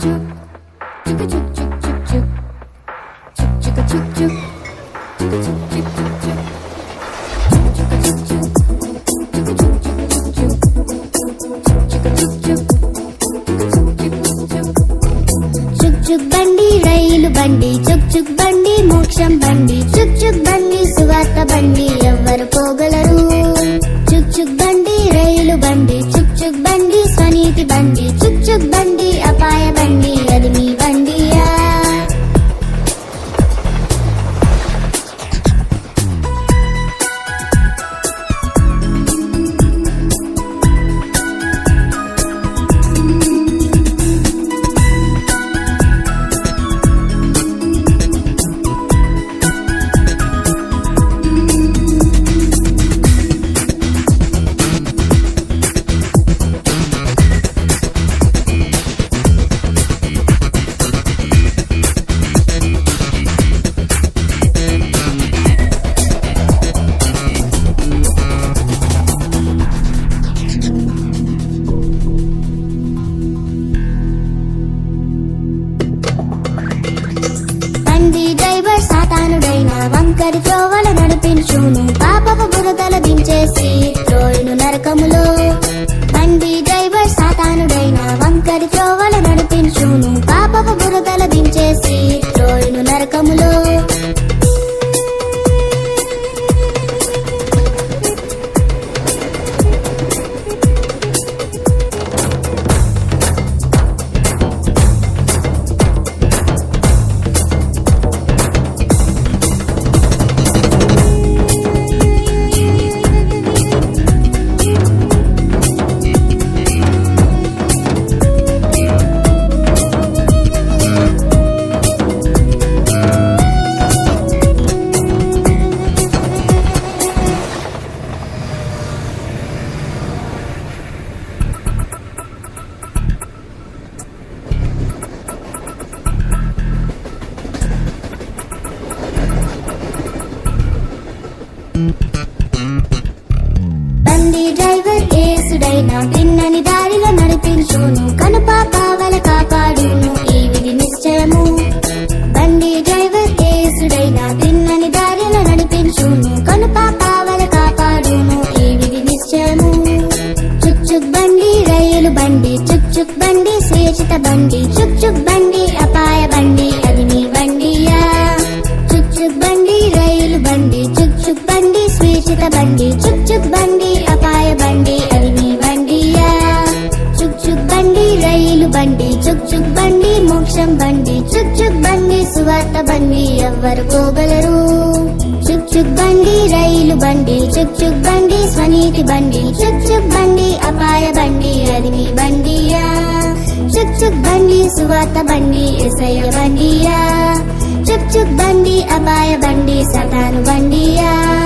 juk, juk juk juk juk juk, juk juk juk juk, juk juk juk juk juk, juk juk juk juk. చుక్ బండి రైలు బండి చుక్ చుక్ బండి మోక్షం బండి చుక్ చుక్ బండి సువాత బండి సాతానుడైన వంకరి త్రోవల నడిపించును. పాపపు బురదల దించేసి త్రోయును నరకములో. బండి డ్రైవర్ సాతానుడైన వంకరి త్రోవల నడిపించును. పాపపు బురదల దించేసి త్రోయును నరకములో. నా తిన్నని దారిలో నడిపించును. కనుపాపావల కాపాడును. ఈ విధి నిశ్చయము. బండి డ్రైవర్ కేసుడైన తిన్నని దారిలో నడిపించును. కనుపాపావల కాపాడును. ఈ విధి నిశ్చయము. చుక్ చుక్ బండి రైలు బండి చుక్ చుక్ బండి శ్రేషిత బండి చుక్ చుక్ బండి అపాయ బండి అది మీ బండియా? చుక్ చుక్ బండి రైలు బండి చుక్ చుక్ బండి శ్రేషిత బండి చుక్ చుక్ బండి బండి చుక్ చుక్ బండి మోక్షం బండి చుక్ చుక్ బండి సువార్త బండి ఎవ్వరు పోగలరు. చుక్ చుక్ బండి రైలు బండి చుక్ చుక్ బండి స్వనీతి బండి చుక్ చుక్ బండి అపాయ బండి అది మీ బండియా. చుక్ చుక్ బండి సువార్త బండి ఎసయ బండియా. చుక్ చుక్ బండి అపాయ బండి సతాను బండియా.